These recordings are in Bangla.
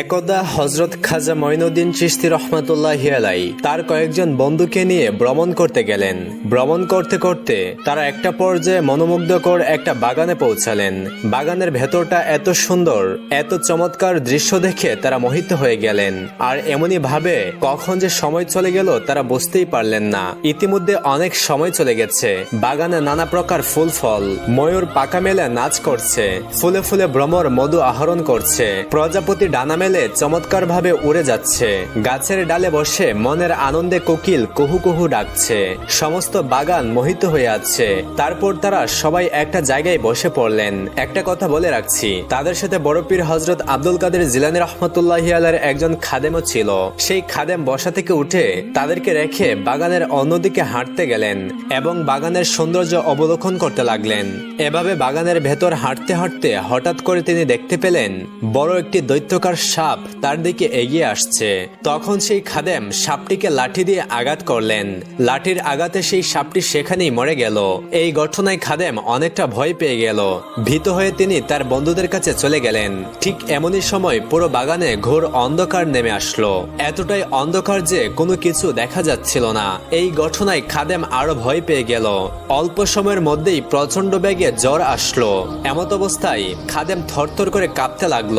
একদা হজরত খাজা মঈনুদ্দিন চিস্তি রহমাতুল্লাহ আলাই তার কয়েকজন বন্ধুকে নিয়ে ভ্রমণ করতে গেলেন। ভ্রমণ করতে করতে তারা একটা পর্যায়ে মনোমুগ্ধকর একটা বাগানে পৌঁছালেন। বাগানের ভেতরটা এত সুন্দর, এত চমৎকার দৃশ্য দেখে তারা মোহিত হয়ে গেলেন। আর এমনই ভাবে কখন যে সময় চলে গেল তারা বুঝতেই পারলেন না। ইতিমধ্যে অনেক সময় চলে গেছে। বাগানে নানা প্রকার ফুল ফল, ময়ূর পাকা মেলে নাচ করছে, ফুলে ফুলে ভ্রমর মধু আহরণ করছে, প্রজাপতি ডানা মেলে চমৎকার ভাবে উড়ে যাচ্ছে। গাছের ডালে বসে মনের আনন্দে কোকিল কুহু কুহু ডাকছে। সমস্ত বাগান মোহিত হয়ে আছে। তারপর তারা সবাই একটা জায়গায় বসে পড়লেন। একটা কথা বলে রাখছি, তাদের সাথে বড় পীর হজরত আব্দুল কাদের জিলানি রহমতুল্লাহ আলার একজন খাদেমও ছিল। সেই খাদেম বসা থেকে উঠে তাদেরকে রেখে বাগানের অন্যদিকে হাঁটতে গেলেন এবং বাগানের সৌন্দর্য অবলোকন করতে লাগলেন। এভাবে বাগানের ভেতর হাঁটতে হাঁটতে হঠাৎ করে তিনি দেখতে পেলেন, বড় একটি দৈত্যকার সাপ তার দিকে এগিয়ে আসছে। তখন সেই খাদেম সাপটিকে লাঠি দিয়ে আঘাত করলেন। লাঠির আঘাতে সেই সাপটি সেখানেই মরে গেল। এই ঘটনায় খাদেম অনেকটা ভয় পেয়ে গেল। ভীত হয়ে তিনি তার বন্ধুদের কাছে চলে গেলেন। ঠিক এমনই সময় পুরো বাগানে ঘোর অন্ধকার নেমে আসলো। এতটাই অন্ধকার যে কোনো কিছু দেখা যাচ্ছিল না। এই ঘটনায় খাদেম আরও ভয় পেয়ে গেল। অল্প সময়ের মধ্যেই প্রচণ্ড বেগে জ্বর আসলো। এমত অবস্থায় খাদেম থরথর করে কাঁপতে লাগল।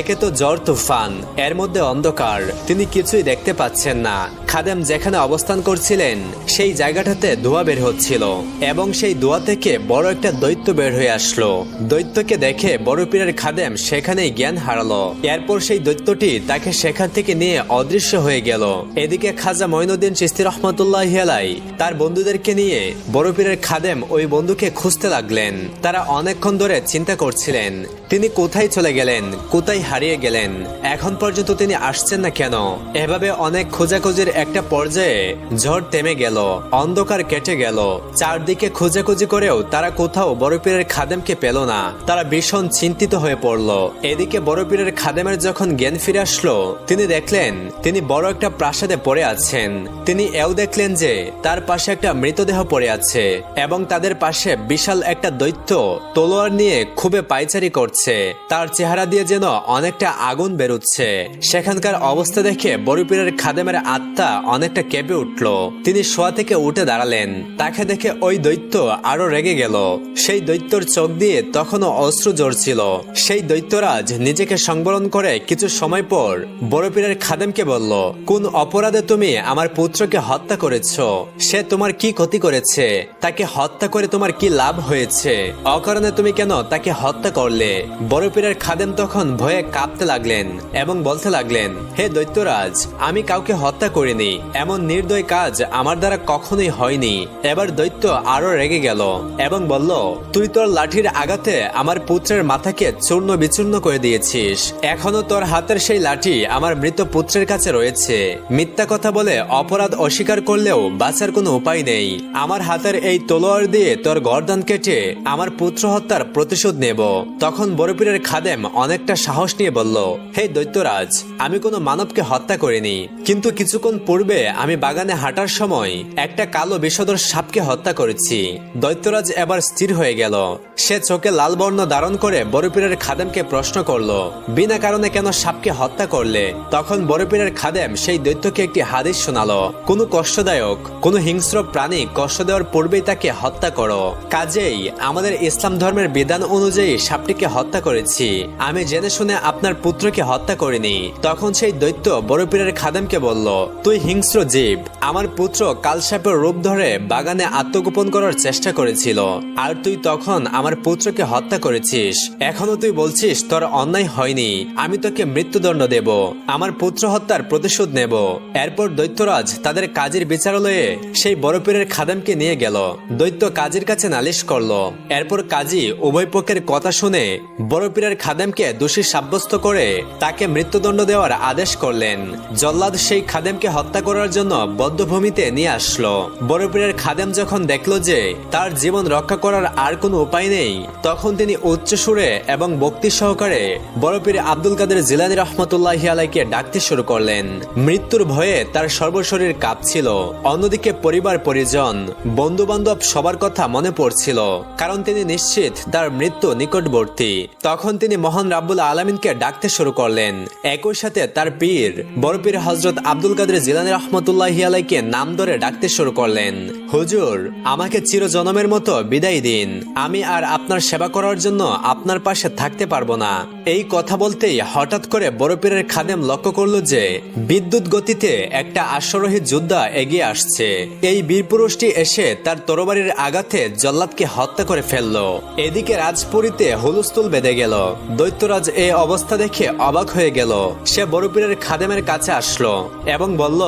একে তো জ্বর তুফান এর মধ্যে অন্ধকার। তিনি কিছুই দেখতে পাচ্ছেন না। খাদেম যেখানে অবস্থান করছিলেন, সেই জায়গাটাতে ধোয়া বের হচ্ছিল এবং সেই ধোয়া থেকে বড় একটা দৈত্য বের হয়ে আসলো। দৈত্যকে দেখে বড় পীরের খাদেম সেখানেই জ্ঞান হারালো। এরপর সেই দৈত্যটি তাকে সেখান থেকে নিয়ে অদৃশ্য হয়ে গেল। এদিকে খাজা মঈনুদ্দিন চিস্তি রহমতুল্লাহ আলাই তার বন্ধুদেরকে নিয়ে বড় পীরের খাদেম ওই বন্ধুকে খুঁজতে লাগলেন। তারা অনেকক্ষণ ধরে চিন্তা করছিলেন, তিনি কোথায় চলে গেলেন, কোথায় হারিয়ে গেলেন। এখন পর্যন্ত তিনি আসছেন না কেন? এভাবে অনেক খোঁজাখুঁজির একটা পর্যায়ে ঝড় থেমে গেল, অন্ধকার কেটে গেল। চারদিকে খোঁজাখুঁজি করেও তারা কোথাও বড়পীরের খাদেমকে পেল না। তারা ভীষণ চিন্তিত হয়ে পড়ল। এদিকে বড় পীরের খাদেমের যখন জ্ঞান ফিরে আসলো, তিনি দেখলেন তিনি বড় একটা প্রাসাদে পড়ে আছেন। তিনি এও দেখলেন যে তার পাশে একটা মৃতদেহ পড়ে আছে এবং তাদের পাশে বিশাল একটা দৈত্য তলোয়ার নিয়ে খুবই পাইচারি করছে। তার চেহারা দিয়ে যেন অনেকটা আগুন বেরোচ্ছে। সেখানকার অবস্থা দেখে বড়পীরের খাদেমের আত্মা অনেকটা কেঁপে উঠল। তিনি শোয়া থেকে উঠে দাঁড়ালেন। তাকে দেখে ওই দৈত্য আরও রেগে গেল। সেই দৈত্যর চোখ দিয়ে তখনও অস্ত্র জ্বরছিল সেই দৈত্যরাজ নিজেকে সংবরণ করে কিছু সময় পর বড়পীরের খাদেমকে বলল, কোন অপরাধে তুমি আমার পুত্রকে হত্যা করেছ? সে তোমার কি ক্ষতি করেছে? তাকে হত্যা করে তোমার কি লাভ হয়েছে? অকারণে তুমি কেন তাকে হত্যা করলে? বড় পীরের খাদেম তখন ভয়ে কাঁপতে লাগলেন। এবং বলতে লাগলেন, হে দৈত্যরাজ, আমি কাউকে হত্যা করিনি। এমন নির্দয় কাজ আমার দ্বারা কখনোই হয়নি। এবার দৈত্য আরও রেগে গেল এবং বলল, তুই তোর লাঠির আঘাতে আমার পুত্রের মাথাকে চূর্ণ বিচূর্ণ করে দিয়েছিস। এখনও তোর হাতের সেই লাঠি আমার মৃত পুত্রের কাছে রয়েছে। মিথ্যা কথা বলে অপরাধ অস্বীকার করলেও বাঁচার কোনো উপায় নেই। আমার হাতের এই তলোয়ার দিয়ে তোর গর্দান কেটে আমার পুত্র হত্যার প্রতিশোধ নেব। তখন বড়পীরের খাদেম অনেকটা সাহস নিয়ে বলল হে দৈত্যরাজ, আমি কোনো মানবকে হত্যা করিনি। কিন্তু কিছুক্ষণ পূর্বে আমি বাগানে হাঁটার সময় একটা কালো বিষধর সাপকে হত্যা করেছি। দৈত্যরাজ এবার স্থির হয়ে গেল। সে চোখে লাল বর্ণ ধারণ করে বড়পীরের খাদেমকে প্রশ্ন করল, বিনা কারণে কেন সাপকে হত্যা করলে? তখন বড়পীরের খাদেম সেই দৈত্যকে একটি হাদিস শোনালো, কোনো কষ্টদায়ক, কোনো হিংস্র প্রাণী কষ্ট দেওয়ার পূর্বেই তাকে হত্যা করো। কাজেই আমাদের ইসলাম ধর্মের বিধান অনুযায়ী সাপটিকে হত্যা করেছি। আমি জেনে শুনে আপনার পুত্রকে হত্যা করিনি। তখন সেই দৈত্য বড় পীরের খাদেমকে বলল, তুই হিংস্র জীব। আমার পুত্র কালসাপের রূপ ধরে বাগানে আত্মগোপন করার চেষ্টা করেছিল। আর তুই তখন আমার পুত্রকে হত্যা করেছিস। এখনও তুই বলছিস, তোর অন্যায় হয়নি। আমি তোকে মৃত্যুদণ্ড দেব। আমার পুত্র হত্যার প্রতিশোধ নেব। এরপর দৈত্যরাজ তাদের কাজের বিচারালয়ে সেই বড় পীরের খাদেমকে নিয়ে গেল। দৈত্য কাজীর কাছে নালিশ করল। এরপর কাজী উভয় পক্ষের কথা শুনে বড় পীরের খাদেমকে দোষী সাব্যস্ত করে তাকে মৃত্যুদণ্ড দেওয়ার আদেশ করলেন। জল্লাদ সেই খাদেমকে হত্যা করার জন্য বদ্ধভূমিতে নিয়ে আসলো। বড় পীরের খাদেম যখন দেখল যে তার জীবন রক্ষা করার আর কোনো উপায় নেই, তখন তিনি উচ্চ সুরে এবং ভক্তি সহকারে বড় পীর আব্দুল কাদের জিলানি রহমতুল্লাহ আলাইকে ডাকতে শুরু করলেন। মৃত্যুর ভয়ে তার সর্বশরীর কাঁপছিল। অন্যদিকে পরিবার পরিজন বন্ধু বান্ধব সবার কথা মনে পড়ছিল, কারণ তিনি নিশ্চিত তার মৃত্যু নিকটবর্তী। তখন তিনি মহান রাব্বুল আলমিনকে ডাকতে শুরু করলেন। একই সাথে তার পীর, বড় পীর হজরত আব্দুল কাদের জিলানি রহমতুল্লাহ আলাইকে নাম ধরে ডাকতে শুরু করলেন। হুজুর, আমাকে চিরজনমের মতো বিদায় দিন। আমি আর আপনার সেবা করার জন্য আপনার পাশে থাকতে পারব না। এই কথা বলতেই হঠাৎ করে বড় পীরের খাদেম লক্ষ্য করল যে বিদ্যুৎ গতিতে একটা আশ্বরোহী যোদ্ধা এগিয়ে আসছে। এই বীর পুরুষটি এসে তার তরবারির আঘাতে জল্লাদকে হত্যা করে ফেলল। এদিকে রাজপুরীতে হুলস্থুল বেঁধে গেল। দৈত্যরাজ এই অবস্থা দেখে অবাক হয়ে গেল। সে বড় পীরের খাদেমের কাছে আসলো এবং বলল,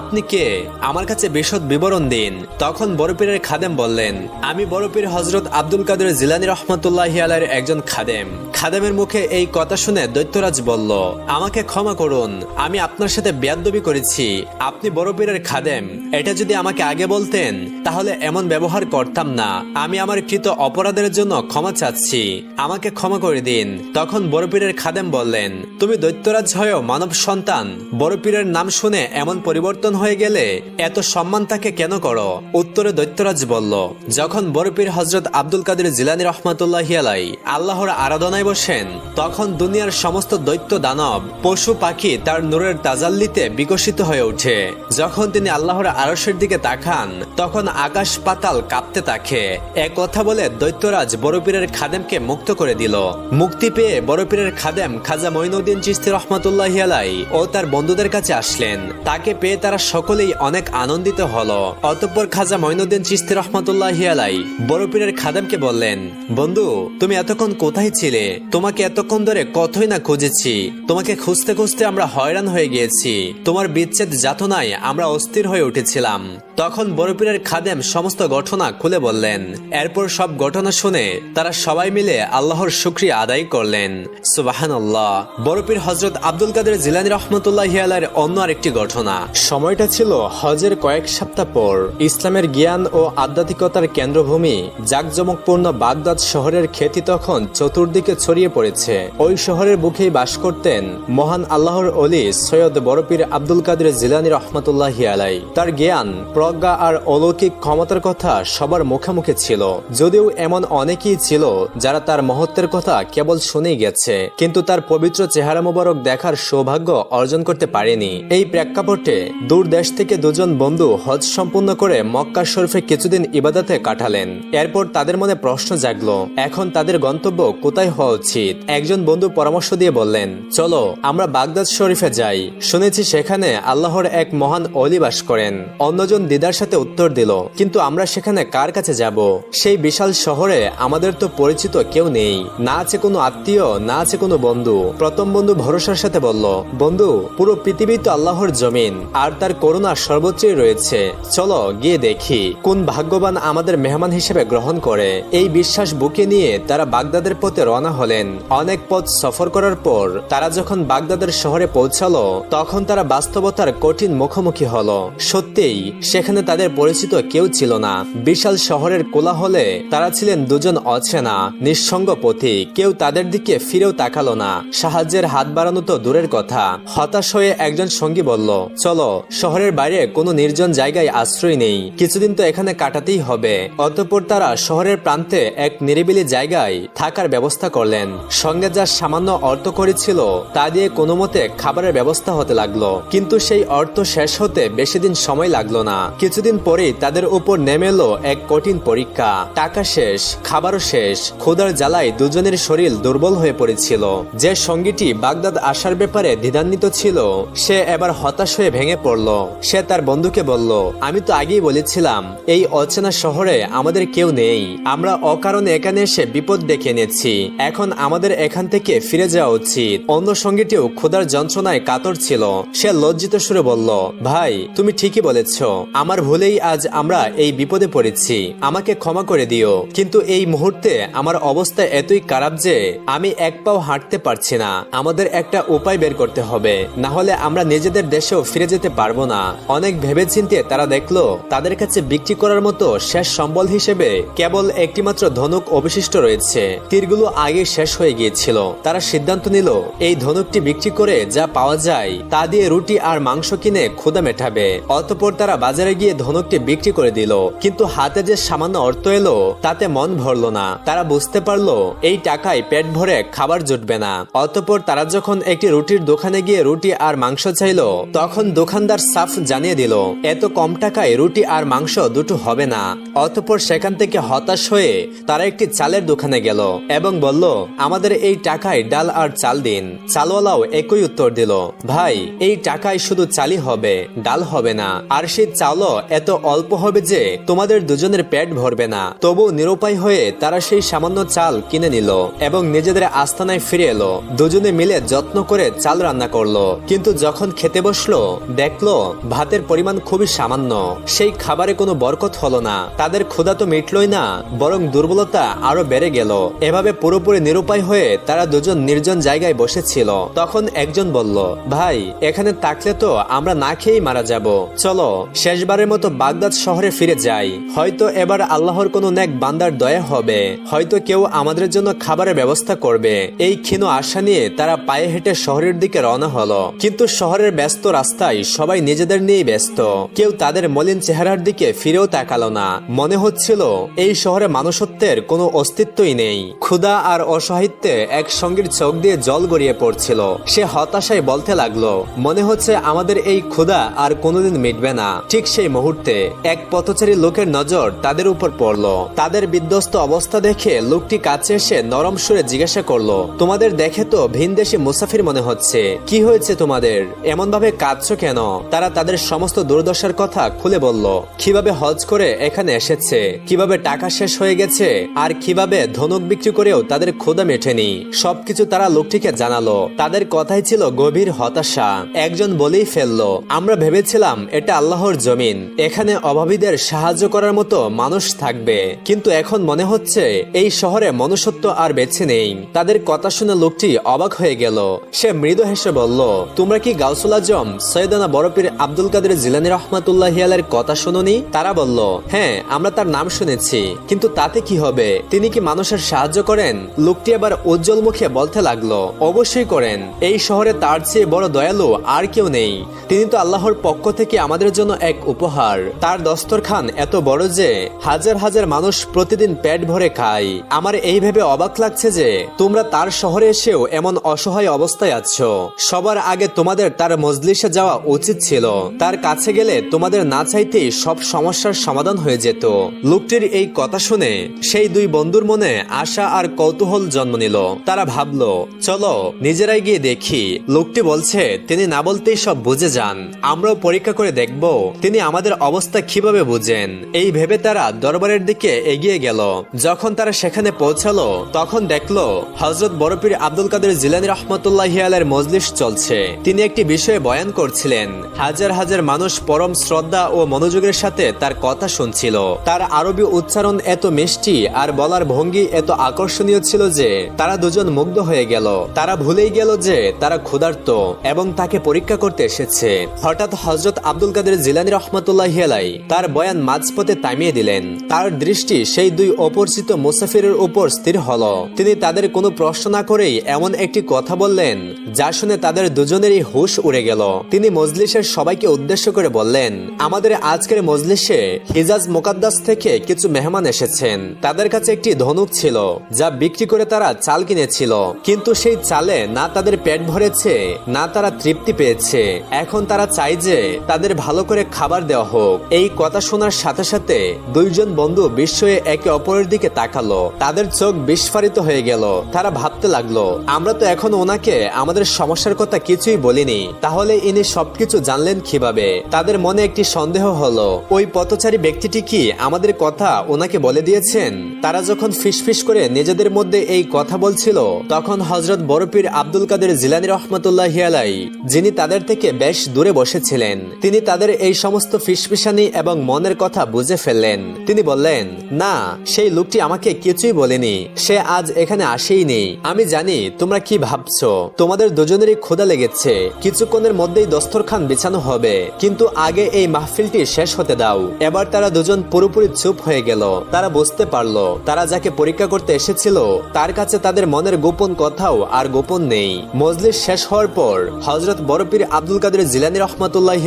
আপনি কে? আমার কাছে বিশদ বিবরণ দিন। তখন বড় পীরের খাদেম বললেন, আমি বড় পীর হজরত আব্দুল কাদের জিলানি রহমতুল্লাহ আলাইয়ের একজন খাদেম। খাদেমের মুখে এই কথা শুনে দৈত্যরাজ বলল, আমাকে ক্ষমা করুন, আমি আপনার সাথে বেয়াদ্দবি করেছি। আপনি বড় পীরের খাদেম, এটা যদি আমাকে আগে বলতেন, তাহলে এমন ব্যবহার করতাম না। আমি আমার কৃত অপরাধের জন্য ক্ষমা চাচ্ছি। আমাকে ক্ষমা করে দিন। তখন বড় পীরের খাদেম বললেন তুমি দৈত্যরাজ হয়েও মানব সন্তান। বড় পীরের নাম শুনে এমন পরিবর্তন হয়ে গেলে এত সম্মান তাকে কেন করো? উত্তরে দৈত্যরাজ বলল, যখন বড় পীর হজরত আব্দুল কাদের জিলানি রহমাতুল্লাহ আলাই আল্লাহর আরাধনায় বসেন, তখন দুনিয়ার সমস্ত দৈত্য দানব, পশু, পাখি তার নূরের তাজাল্লিতে বিকশিত হয়ে ওঠে। যখন তিনি আল্লাহর আরসের দিকে তাকান, তখন আকাশ পাতাল কাঁপতে থাকে। এক কথা বলে দৈত্যরাজ বড় পীরের খাদেমকে মুক্ত করে দিল। মুক্তি পেয়ে বড় পীরের খাদেম খাজা মঈনুদ্দিন চিস্তি রহমতুল্লাহ আলাই ও তার বন্ধুদের কাছে আসলেন। তাকে পেয়ে তারা সকলেই অনেক আনন্দিত হলো। অতঃপর খাজা মঈনুদ্দিন চিস্তি রহমতুল্লাহ আলাই বড় পীরের খাদেমকে বললেন, বন্ধু, তুমি এতক্ষণ কোথায় ছিলে? তোমাকে এতক্ষণ ধরে কতই না খুঁজেছি। তোমাকে খুঁজতে খুঁজতে আমরা হয়রান হয়ে গিয়েছি। তোমার বিচ্ছেদ যাতনায় আমরা অস্থির হয়ে উঠেছিলাম। তখন বড়পীরের খাদেম সমস্ত ঘটনা খুলে বললেন। এরপর সব ঘটনা শুনে তারা সবাই মিলে আল্লাহর শুক্রিয়া আদায় করলেন। সুবাহান আল্লাহ বড়পীর হজরত আব্দুল কাদের জিলানি রহমতুল্লাহ আলার অন্য আরেকটি ঘটনা। সময়টা ছিল হজের কয়েক সপ্তাহ পর। ইসলামের জ্ঞান ও আধ্যাত্মিকতার কেন্দ্রভূমি জাকজমকপূর্ণ বাগদাদ শহরের খ্যাতি তখন চতুর্দিকে ছড়িয়ে পড়েছে। ওই শহরের বুকেই বাস করতেন মহান আল্লাহর অলি সৈয়দ বড়পীর আব্দুল কাদের জিলানি রহমতুল্লাহ আলাই তার জ্ঞান, প্রজ্ঞা আর অলৌকিক ক্ষমতার কথা সবার মুখে মুখে ছিল। যদিও এমন অনেকেই ছিল যারা তার মহত্বের কথা কেবল শুনেই গেছে। কিন্তু তার পবিত্র চেহারা মোবারক দেখার সৌভাগ্য অর্জন করতে পারেনি। এই প্রেক্ষাপটে দূর দেশ থেকে দুজন বন্ধু হজ সম্পূর্ণ করে মক্কা শরীফে কিছুদিন ইবাদতে কাটালেন। এরপর তাদের মনে প্রশ্ন জাগলো, এখন তাদের গন্তব্য কোথায় হওয়া উচিত? একজন বন্ধু পরামর্শ দিয়ে বললেন, চলো, আমরা বাগদাদ শরীফে যাই। শুনেছি সেখানে আল্লাহর এক মহান অলি বাস করেন। অন্যজন দিদার সাথে উত্তর দিল, কিন্তু আমরা সেখানে কার কাছে যাব? সেই বিশাল শহরে আমাদের তো পরিচিত কেউ নেই। না আছে কোনো আত্মীয়, না আছে কোনো বন্ধু। প্রথম বন্ধু ভরসার সাথে বলল, বন্ধু, পুরো পৃথিবী তো আল্লাহর জমিন, আর তার করুণা সর্বোচ্চই রয়েছে। চলো গিয়ে দেখি, কোন ভাগ্যবান আমাদের মেহমান হিসেবে গ্রহণ করে। এই বিশ্বাস বুকে নিয়ে তারা বাগদাদের পথে রওনা হলেন। অনেক পথ সফর করার পর তারা যখন বাগদাদের শহরে পৌঁছালো, তখন তারা বাস্তবতার কঠিন মুখোমুখি হলো। সত্যিই, সেখানে তাদের পরিচিত কেউ ছিল না। বিশাল শহরের কোলাহলে তারা ছিলেন দুজন অচেনা, নিঃসঙ্গ পথিক। কেউ তাদের দিকে ফিরেও তাকালো না। সাহায্যের হাত বাড়ানো তো দূরের কথা। হতাশ হয়ে একজন সঙ্গী বলল, চলো, শহরের বাইরে কোনো নির্জন জায়গায় আশ্রয় নেই। কিছুদিন তো এখানে কাটাতেই হবে। অতঃপর তারা শহরের প্রান্তে এক নিরিবিলি জায়গায় থাকার ব্যবস্থা করলেন। সঙ্গে যা সামান্য অর্থ করেছিল তা দিয়ে কোনো মতে খাবারের ব্যবস্থা হতে লাগল। কিন্তু সেই অর্থ শেষ হতে বেশি দিন সময় লাগল না। কিছুদিন পরেই তাদের উপর নেমে এলো এক কঠিন পরীক্ষা। টাকা শেষ, খাবারও শেষ, ক্ষুধার জ্বালায় দুজনের শরীর দুর্বল হয়ে পড়েছিল। যে সঙ্গীটি বাগদাদ আসার ব্যাপারে দ্বিধান্বিত ছিল। সে এবার হতাশ হয়ে ভেঙে পড়ল। সে তার বন্ধুকে বলল, আমি তো আগেই বলেছিলাম, এই অচেনা শহরে আমাদের কেউ নেই। আমরা অকারণে এখানে এসে বিপদ ডেকে এনেছি। এখন আমাদের এখান থেকে ফিরে যাওয়া উচিত। অন্য সঙ্গীটিও ক্ষুধার যন্ত্রণায় কাতর ছিল। সে লজ্জিত সুরে বলল, ভাই, তুমি ঠিকই বলেছ। আমার ভুলেই আজ আমরা এই বিপদে পড়েছি। আমাকে ক্ষমা করে দিও। কিন্তু এই মুহূর্তে আমার অবস্থা এতই খারাপ যে আমি এক পাও হাঁটতে পারছি না। আমাদের একটা উপায় বের করতে হবে। না হলে আমরা নিজেদের দেশেও ফিরে যেতে পারব না। অনেক ভেবেচিন্তে তারা দেখল, তাদের কাছে বিক্রি করার মতো শেষ সম্বল হিসেবে কেবল একটিমাত্র ধনুক অবশিষ্ট রয়েছে। তীরগুলো আগে শেষ হয়ে গিয়েছিল। তারা সিদ্ধান্ত নিল, এই ধনুকটি বিক্রি করে যা পাওয়া যায়, তা দিয়ে রুটি আর মাংস কিনে ক্ষুদা মেটাবে। অতপর তারা বাজারে গিয়ে ধনুকটি বিক্রি করে দিল। কিন্তু হাতে যে সামান্য অর্থ এলো, তাতে মন ভরল না। তারা বুঝতে পারল, এই টাকায় পেট ভরে খাবার জুটবে না। অতপর অতপর তারা যখন একটি রুটির দোকানে গিয়ে রুটি আর মাংস চাইল, তখন দোকানদার সাফ জানিয়ে দিল, এত কম টাকায় রুটি আর মাংস দুটো হবে না। অতপর সেখান থেকে হতাশ হয়ে তারা একটি চালের দোকানে গেল এবং বলল, আমাদের এই টাকায় ডাল আর চাল দিন। চালওয়ালাও একই উত্তর দিল, ভাই, এই টাকায় শুধু চালই হবে, ডাল হবে না। আর সেই চালও এত অল্প হবে যে তোমাদের দুজনের পেট ভরবে না। তবু নিরুপায় হয়ে তারা সেই সামান্য চাল কিনে নিল এবং নিজেদের আস্তানায় ফিরে এলো। দুজনে মিলে যত্ন করে চাল রান্না করল। কিন্তু যখন খেতে বসল, দেখল ভাতের পরিমাণ খুবই সামান্য। সেই খাবারে কোনো বরকত হলো না। তাদের ক্ষুধা তো মিটলই না, বরং দুর্বলতা আরও বেড়ে গেল। এভাবে পুরোপুরি নিরুপায় হয়ে তারা দুজন নির্জন জায়গায় বসেছিল। তখন একজন বলল, ভাই, এখানে থাকলে তো আমরা না খেয়েই মারা যাব। চলো, শেষবারের মতো বাগদাদ শহরে ফিরে যাই। হয়তো এবার আল্লাহর কোনো নেক বান্দার দয়া হবে। হয়তো কেউ আমাদের জন্য খাবারের ব্যবস্থা করবে। এই ক্ষীণ আশা নিয়ে তারা পায়ে হেঁটে শহরের দিকে রওনা হলো। কিন্তু শহরের ব্যস্ত রাস্তায় সবাই নিজেদের নিয়ে ব্যস্ত। কেউ তাদের মলিন চেহারার দিকে ফিরেও তাকালো না। মনে হচ্ছিল, এই শহরে মানুষত্বের কোনো অস্তিত্বই নেই। ক্ষুধা আর অসহায়িত্বে এক সঙ্গীর চোখ দিয়ে জল গড়িয়ে পড়ছিল। সে হতাশায় বলতে লাগল, মনে হচ্ছে আমাদের এই ক্ষুধা আর কোনোদিন মিটবে না। ঠিক সেই মুহূর্তে এক পথচারী লোকের নজর তাদের উপর পড়ল। তাদের বিধ্বস্ত অবস্থা দেখে লোকটি কাছে এসে নরম সুরে জিজ্ঞাসা করল, তোমাদের দেখে তো ভিনদেশি মুসাফির মনে হচ্ছে। কি হয়েছে তোমাদের? এমন ভাবে কাঁদছো কেন? তারা তাদের সমস্ত দুর্দশার কথা খুলে বলল। কীভাবে হজ করে এখানে এসেছে? কীভাবে টাকা শেষ হয়ে গেছে? আর কীভাবে ধনুক বিক্রি করেও তাদের ক্ষুদা মেটেনি? সবকিছু তারা লোকটিকে জানালো। তাদের কথাই ছিল গভীর হতাশা। একজন বলেই ফেলল, আমরা ভেবেছিলাম এটা আল্লাহর জমিন। এখানে অভাবীদের সাহায্য করার মতো মানুষ থাকবে। কিন্তু এখন মনে হচ্ছে, এই শহরে মনুষ্যত্ব আর বেছে নেই। তাদের কথা শুনে লোকটি অবাক হয়ে গেল। সে মৃদু হেসে বলল, তোমরা কি গাউসুল আজম সৈয়দানা বরফির আব্দুল কাদের জিলানি রহমাতুল্লাহ আলের কথা শুনুনি? তারা বলল হ্যাঁ আমরা তার নাম শুনেছি। কিন্তু তাতে কি হবে? তিনি কি মানুষের সাহায্য করেন? লোকটি আবার উজ্জ্বল মুখে বলতে লাগল, অবশ্যই করেন। এই শহরে তার চেয়ে বড় দয়ালু আর কেউ নেই। তিনি তো আল্লাহর পক্ষ থেকে আমাদের জন্য এক উপহার। তার দস্তরখান এত বড় যে, হাজার হাজার মানুষ প্রতিদিন পেট ভরে খায়। আমার এই ভেবে অবাক লাগছে যে, তোমরা তার শহরে এসেও এমন অসহায় অবস্থায় আছো। সবার আগে তোমাদের তার মজলিসে যাওয়া উচিত ছিল। তার কাছে গেলে তোমাদের না চাইতেই সব সমস্যার সমাধান হয়ে যেত। লোকটির এই কথা শুনে সেই দুই বন্ধুর মনে আশা আর কৌতূহল জন্ম নিল। তারা ভাবলো, চলো, নিজেরাই গিয়ে দেখি। লোকটি বলছে, তিনি না বলতেই সব বুঝে যান। আমরাও পরীক্ষা করে দেখব তিনি আমাদের অবস্থা কীভাবে বুঝেন। এই ভেবে তারা দরবারের দিকে এগিয়ে গেল। যখন তারা সেখানে পৌঁছালো, তখন দেখল হজরত বরফির আব্দুল কাদের জিলানি রহমতুল্লাহ আলের মজলিস চলছে। তিনি একটি বিষয়ে বয়ান করছিলেন, হাজার হাজার মানুষ পরম শ্রদ্ধা ও মনোযোগের সাথে তার কথা শুনছিল। তার আরবি উচ্চারণ এত মিষ্টি আর বলার ভঙ্গি এত আকর্ষণীয় ছিল যে তারা দুজন মুগ্ধ হয়ে গেল। তারা ভুলেই গেল যে তারা ক্ষুধার্ত এবং তাকে পরীক্ষা করতে এসেছে। হঠাৎ হজরত আব্দুল কাদের জিলানি রহমতুল্লাহ আলাই তার বয়ান মাঝপথে থামিয়ে দিলেন। তার দৃষ্টি সেই দুই অপরিচিত মুসাফিরের উপর স্থির হল। তিনি তাদের কোনো প্রশ্ন না করেই এমন একটি কথা বললেন, যা শুনে তাদের দুজনেরই হুশ উড়ে গেল। তিনি মজলিসের সবাইকে উদ্দেশ্য করে বললেন, আমাদের আজকের মজলিসে হিজাজ মোকাদ্দাস থেকে কিছু মেহমান এসেছেন। তাদের কাছে একটি ধনুক ছিল, যা বিক্রি করে তারা চাল কিনেছিল। কিন্তু সেই চালে না তাদের পেট ভরেছে, না তারা তৃপ্তি পেয়েছে। এখন তারা চাই যে তাদের ভালো করে খাবার দেওয়া হোক। এই কথা শোনার সাথে সাথে দুইজন বন্ধু বিস্ময়ে একে অপরের দিকে তাকালো। তাদের চোখ বিস্ফারিত হয়ে গেল। তারা ভাবতে লাগল, আমরা তো এখন ওনাকে আমাদের সমস্যার কথা কিছুই বলিনি। তাহলে ইনি সবকিছু জানলেন কীভাবে? তাদের মনে একটি সন্দেহ হলো। ওই পথচারী ব্যক্তিটি কি আমাদের কথা ওনাকে বলে দিয়েছেন? তারা যখন ফিসফিস করে নিজেদের মধ্যে এই কথা বলছিল, তখন হজরত বরফির আব্দুল কাদের জিলানি রহমতুল্লাহ আলাই যিনি তাদের থেকে বেশ দূরে বসেছিলেন। তিনি তাদের এই সমস্ত ফিসফিসানি এবং মনের কথা বুঝে ফেললেন। তিনি বললেন, না, সেই লোকটি আমাকে কিছুই বলেনি। সে আজ এখানে আসেইনি আমি জানি তোমরা কি ভাবছ? তোমাদের দুজনেরই ক্ষুধা লেগেছে। কিছুক্ষণের মধ্যেই দস্তরখান বিছানো হবে। কিন্তু আগে এই মাহফিলটি শেষ হতে দাও। এবার তারা দুজন পুরোপুরি চুপ হয়ে গেল। তারা বুঝতে পারল, তারা যাকে পরীক্ষা করতে এসেছিল, তার কাছে তাদের মনের গোপন কথাও আর গোপন নেই। মজলিস শেষ হওয়ার পর হজরত বরফির আব্দুল কাদের জিলানি রহমতুল্লাহ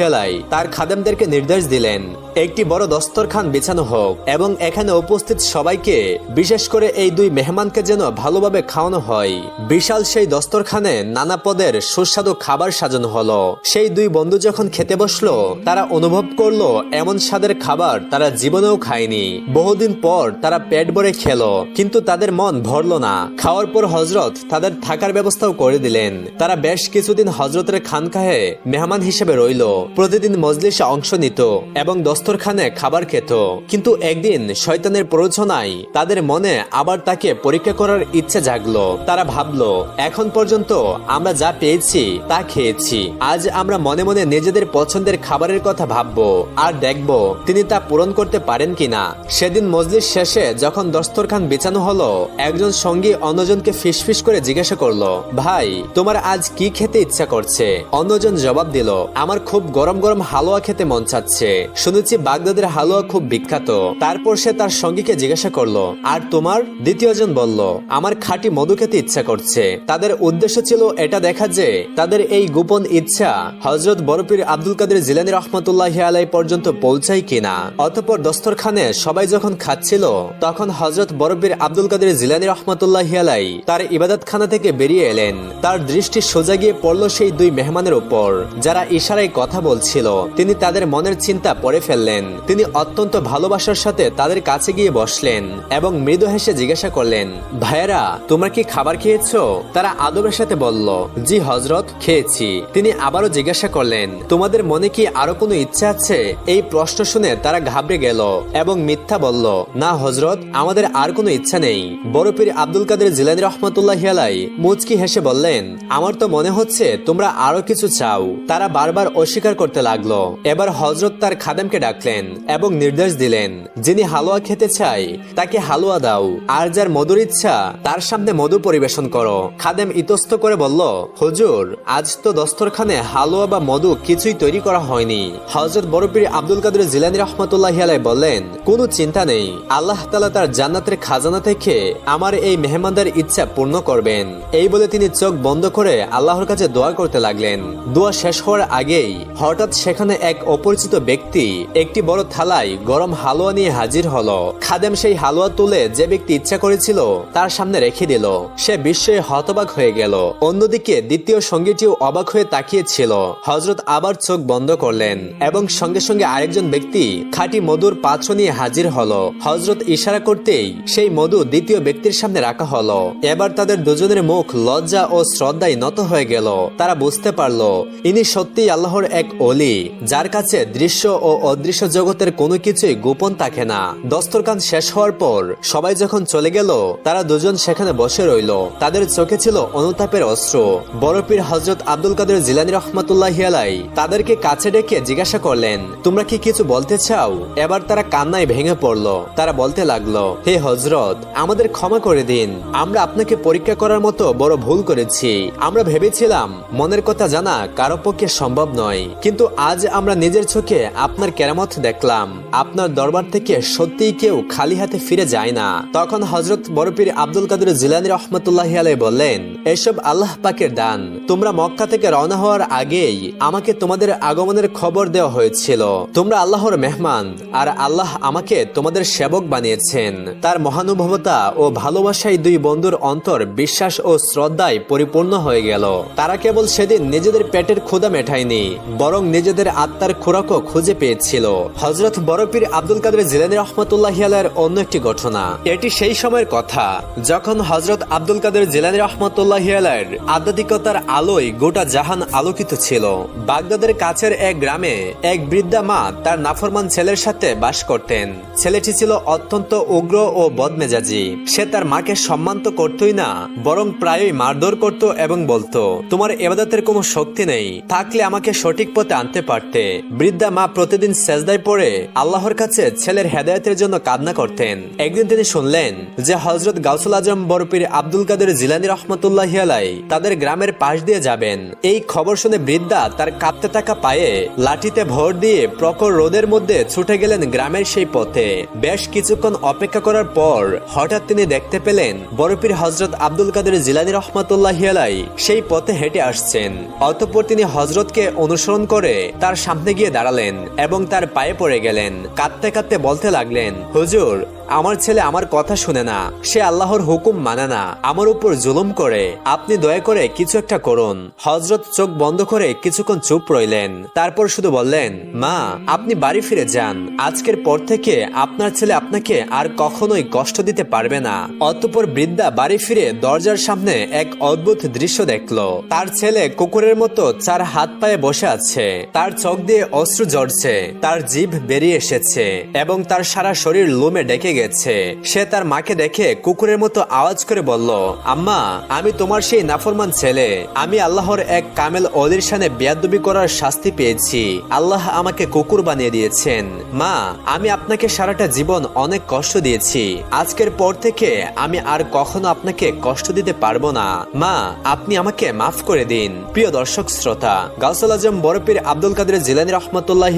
তার খাদেমদেরকে নির্দেশ দিলেন, একটি বড় দস্তরখান বিছানো হোক এবং এখানে উপস্থিত সবাইকে, বিশেষ করে এই দুই মেহমানকে যেন ভালোভাবে খাওয়ানো হয়। বিশাল সেই দস্তরখানে নানা পদের সুস্বাদু খাবার সাজানো হলো। সেই দুই বন্ধু যখন খেতে বসল, তারা অনুভব করল, এমন স্বাদের খাবার তারা জীবনেও খায়নি। বহুদিন পর তারা পেট ভরে খেলো, কিন্তু তাদের মন ভরলো না। খাওয়ার পর হজরত তাদের থাকার ব্যবস্থাও করে দিলেন। তারা বেশ কিছুদিন হজরতের খানকাহে মেহমান হিসেবে রইল। প্রতিদিন মজলিসে অংশ নিত এবং দস্তরখানে খাবার খেত। কিন্তু একদিন শয়তানের প্ররোচনায় তাদের মনে আবার তাকে পরীক্ষা করার ইচ্ছে জাগলো। তারা ভাবলো এখন পর্যন্ত আমরা যা পেয়েছি, তা খেয়েছি। আজ আমরা মনে মনে নিজেদের পছন্দের খাবারের কথা ভাববো আর দেখব তিনি তা পূরণ করতে পারেন কিনা। সেদিন মজলিস শেষে যখন দস্তরখান বিছানো হলো, একজন সঙ্গী অন্যজনকে ফিসফিস করে জিজ্ঞাসা করল, ভাই, তোমার আজ কি খেতে ইচ্ছা করছে? অন্যজন জবাব দিল, আমার খুব গরম গরম হালুয়া খেতে মন চাচ্ছে। শুনেছি বাগদাদের হালুয়া খুব বিখ্যাত। তারপর সে তার সঙ্গীকে জিজ্ঞাসা করল, আর তোমার? দ্বিতীয়জন বলল, আমার খাঁটি মধু খেতে ইচ্ছা করছে। তাদের উদ্দেশ্য ছিল এটা দেখা যে তাদের এই গোপন ইচ্ছা হজরত বরফির আব্দুল কাদের জিলানি রহমতুল্লাহ আলাই পর্যন্ত পৌঁছায় কিনা। অতপর দস্তরখানে সবাই যখন খাচ্ছিল, তখন হজরত বরফির আব্দুল কাদের জিলানি রহমতুল্লাহ আলাই তার ইবাদত খানা থেকে বেরিয়ে এলেন। তার দৃষ্টি সোজা গিয়ে পড়ল সেই দুই মেহমানের উপর, যারা ইশারায় কথা বলছিল। তিনি তাদের মনের চিন্তা পড়ে ফেললেন। তিনি অত্যন্ত ভালোবাসার সাথে তাদের কাছে গিয়ে বসলেন এবং মৃদু হেসে জিজ্ঞাসা করলেন, ভাইয়েরা, তোমরা কি খাবার খেয়েছো? তারা আদবের সাথে বলল, জি হজরত খেয়েছি। তিনি আবারও জিজ্ঞাসা করলেন, তোমাদের মনে কি আরও কোনো ইচ্ছা আছে? এই প্রশ্ন শুনে তারা ঘাবড়ে গেল এবং মিথ্যা বলল, না হজরত আমাদের আর কোনো ইচ্ছা নেই। বড়পীর আব্দুল কাদের জিলানি রহমতুল্লাহ আলাই মুচকি হেসে বললেন, আমার তো মনে হচ্ছে তোমরা আরও কিছু চাও। তারা বারবার অস্বীকার করতে লাগল। এবার হজরত তার খাদেমকে ডাকলেন এবং নির্দেশ দিলেন, যিনি হালুয়া খেতে চাই তাকে হালুয়া দাও। আর যার মধুর ইচ্ছা, তার সামনে মধু পরিবেশন করো। খাদেম ইতস্ত করে বলল, হুজুর, আজ তো দস্তরখানে হালুয়া বা মধু কিছুই তৈরি করা হয়নি। হজরত বড়পীর আব্দুল কাদের জিলানি রহমতুল্লাহ আলাই বললেন, কোনো চিন্তা নেই। আল্লাহ তালা তার জান্নাতের খাজানা থেকে আমার এই মেহমানদের ইচ্ছা পূর্ণ করবেন। এই বলে তিনি চোখ বন্ধ করে আল্লাহর কাছে দোয়া করতে লাগলেন। দোয়া শেষ হওয়ার আগেই হঠাৎ সেখানে এক অপরিচিত ব্যক্তি একটি বড় থালায় গরম হালুয়া নিয়ে হাজির হলো। খাদেম সেই হালুয়া তুলে যে ব্যক্তি ইচ্ছা করেছিল তার সামনে রেখে দিল। সে বিস্ময়ে হতবাক হয়ে গেল। অন্যদিকে দ্বিতীয় সঙ্গীটিও অবাক হয়ে তাকিয়েছিল। হজরত আবার চোখ বন্ধ করলেন এবং সঙ্গে সঙ্গে আরেকজন ব্যক্তি খাঁটি মধুর পাত্র নিয়ে হাজির হলো। হজরত ইশারা করতেই সেই মধু দ্বিতীয় ব্যক্তির সামনে রাখা হলো। এবার তাদের দুজনের মুখ লজ্জা ও শ্রদ্ধায় নত হয়ে গেল। তারা বুঝতে পারল, ইনি সত্যি আল্লাহর এক অলি যার কাছে দৃশ্য ও অদৃশ্য জগতের কোনো কিছুই গোপন থাকে না। দস্তরখান শেষ হওয়ার পর সবাই যখন চলে গেল, তারা দুজন সেখানে বসে রইল। তাদের চোখে ছিল অনুতাপের অস্ত্র। বরফির হজরত আব্দুল কাদের জিলানি রহমতুল্লাহ আলাই তাদেরকে কাছে ডেকে জিজ্ঞাসা করলেন, তোমরা কি কিছু বলতে চাও? এবার তারা কান্নায় ভেঙে পড়ল। তারা বলতে লাগল, হে হজরত আমাদের ক্ষমা করে দিন। আমরা আপনাকে পরীক্ষা করার মতো বড় ভুল করেছি। আমরা ভেবেছিলাম মনের কথা জানা কারও পক্ষে সম্ভব নয়। কিন্তু আজ আমরা নিজের চোখে আপনার কেরামত দেখলাম। আপনার দরবার থেকে সত্যিই কেউ খালি হাতে ফিরে যায় না। তখন হজরত বরপীর আব্দুল কাদের জিলানি রহমতুল্লাহ আলাই বললেন এসব আল্লাহ পাকের দান। তোমরা মক্কা থেকে রওনা হওয়ার আগেই আমাকে তোমাদের আগমনের খবর দেওয়া হয়েছিল। তোমরা আল্লাহর মেহমান, আর আল্লাহ আমাকে তোমাদের সেবক বানিয়েছেন। তার মহানুভবতা ও ভালোবাসায় দুই বন্ধুর অন্তর বিশ্বাস ও শ্রদ্ধায় পরিপূর্ণ হয়ে গেল। তারা কেবল সেদিন নিজেদের পেটের ক্ষুদা মেটায়নি, বরং নিজেদের আত্মার খোরাকও খুঁজে পেয়েছিল। হজরত বরপীর আব্দুল কাদের জিলানি রহমতুল্লাহ আলার অন্য একটি ঘটনা। এটি সেই সময়ের কথা, যখন হজরত আব্দুল কাদের জিলানি রহমতুল্লাহ আলার আধ্যাত্মিকতার আলোয় গোটা জাহান আলোকিত ছিল। বাগদাদের কাছের এক গ্রামে এক বৃদ্ধা মা তার নাফরমান ছেলের সাথে বাস করতেন। ছেলেটি ছিল অত্যন্ত উগ্র ও বদমেজাজি। সে তার মাকে সম্মান তো করতই না, বরং প্রায়ই মারধর করত এবং বলতো, তোমার এবাদতের কোনো শক্তি নেই, থাকলে আমাকে সঠিক পথে আনতে পারতে। বৃদ্ধা মা প্রতিদিন সেজদায় পড়ে আল্লাহর কাছে ছেলের হেদায়তের জন্য কান্না করতেন। একদিন তিনি শুনলেন যে হজরত গাউসুল আজম বরপির আব্দুল কাদের জিলানি রহমতুল্লাহ আলাই তাদের গ্রামের পাশ দিয়ে যাবেন। এই খবর শুনে বৃদ্ধা তার কাঁপতে থাকা পায়ে লাঠিতে ভর দিয়ে প্রখর রোদের মধ্যে ছুটে গেলেন গ্রামের সেই পথে। বেশ কিছুক্ষণ অপেক্ষা করার পর হঠাৎ তিনি দেখতে পেলেন বরফির হজরত আব্দুল কাদের জিলানি রহমতুল্লাহ আলাই সেই পথে হেঁটে আসছেন। অতঃপর তিনি হজরতকে অনুসরণ করে তার সামনে গিয়ে দাঁড়ালেন এবং তার পায়ে পড়ে গেলেন। কাঁদতে কাঁদতে বলতে লাগলেন, হুজুর আমার ছেলে আমার কথা শুনে না। সে আল্লাহর হুকুম মানে না। আমার উপর জুলুম করে। আপনি দয়া করে কিছু একটা করুন। হজরত চোখ বন্ধ করে কিছুক্ষণ চুপ রইলেন। তারপর শুধু বললেন, মা, আপনি বাড়ি ফিরে যান। আজকের পর থেকে আপনার ছেলে আপনাকে আর কখনোই কষ্ট দিতে পারবে না। অতঃপর বৃদ্ধা বাড়ি ফিরে দরজার সামনে এক অদ্ভুত দৃশ্য দেখল। তার ছেলে কুকুরের মতো চার হাত পায়ে বসে আছে। তার চোখ দিয়ে অশ্রু ঝরছে। তার জিভ বেরিয়ে এসেছে এবং তার সারা শরীর লোমে ডেকে গেছে। সে তার মাকে দেখে কুকুরের মতো আওয়াজ করে বলল, আম্মা, আমি তোমার সেই নাফরমান ছেলে। আমি আল্লাহর এক কামেল অলির সানে বেয়াদবি করার শাস্তি পেয়েছি। আল্লাহ আমাকে কুকুর বানিয়ে দিয়েছেন। মা, আমি আপনাকে সারাটা জীবন অনেক কষ্ট দিয়েছি। আজকের পর থেকে আমি আর কখনো আপনাকে কষ্ট দিতে পারব না। মা, আপনি আমাকে মাফ করে দিন। প্রিয় দর্শক শ্রোতা, গাউসাল আজম বরপীর আব্দুল কাদের জিলানি রহমতুল্লাহ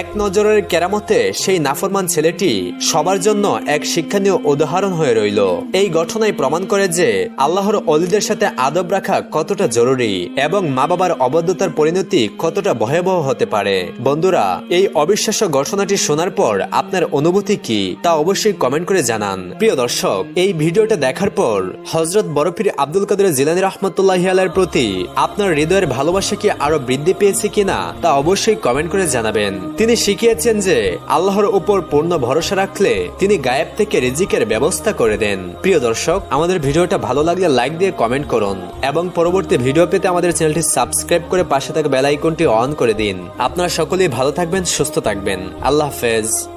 এক নজরের কেরামতে সেই নাফরমান ছেলেটি সবার জন্য এক শিক্ষণীয় উদাহরণ হয়ে রইল। এই ঘটনায় প্রমাণ করে যে আল্লাহর অলিদের সাথে আদব রাখা কতটা জরুরি এবং মা বাবার অবদ্ধতার পরিণতি কতটা ভয়াবহ হতে পারে। বন্ধুরা, এই অবিশ্বাস্য ঘটনাটি শোনার পর আপনার অনুভূতি কি তা অবশ্যই কমেন্ট করে জানান। প্রিয় দর্শক, এই ভিডিওটা দেখার পর হজরত বরফির আব্দুল কাদের জিলানি রহমতুল্লাহ আলার প্রতি আপনার হৃদয়ের ভালোবাসা কি আরও বৃদ্ধি পেয়েছে কিনা তা অবশ্যই কমেন্ট করে জানাবেন। তিনি শিখিয়েছেন যে আল্লাহর উপর পূর্ণ ভরসা রাখলে তিনি গায়েব থেকে রিজিকের ব্যবস্থা করে দেন। প্রিয় দর্শক, আমাদের ভিডিওটা ভালো লাগলে লাইক দিয়ে কমেন্ট করুন এবং পরবর্তী ভিডিও পেতে আমাদের চ্যানেলটি সাবস্ক্রাইব করে পাশে থাকা বেল আইকনটি অন করে দিন। আপনারা সকলেই ভালো থাকবেন, সুস্থ থাকবেন। আল্লাহ হাফেজ।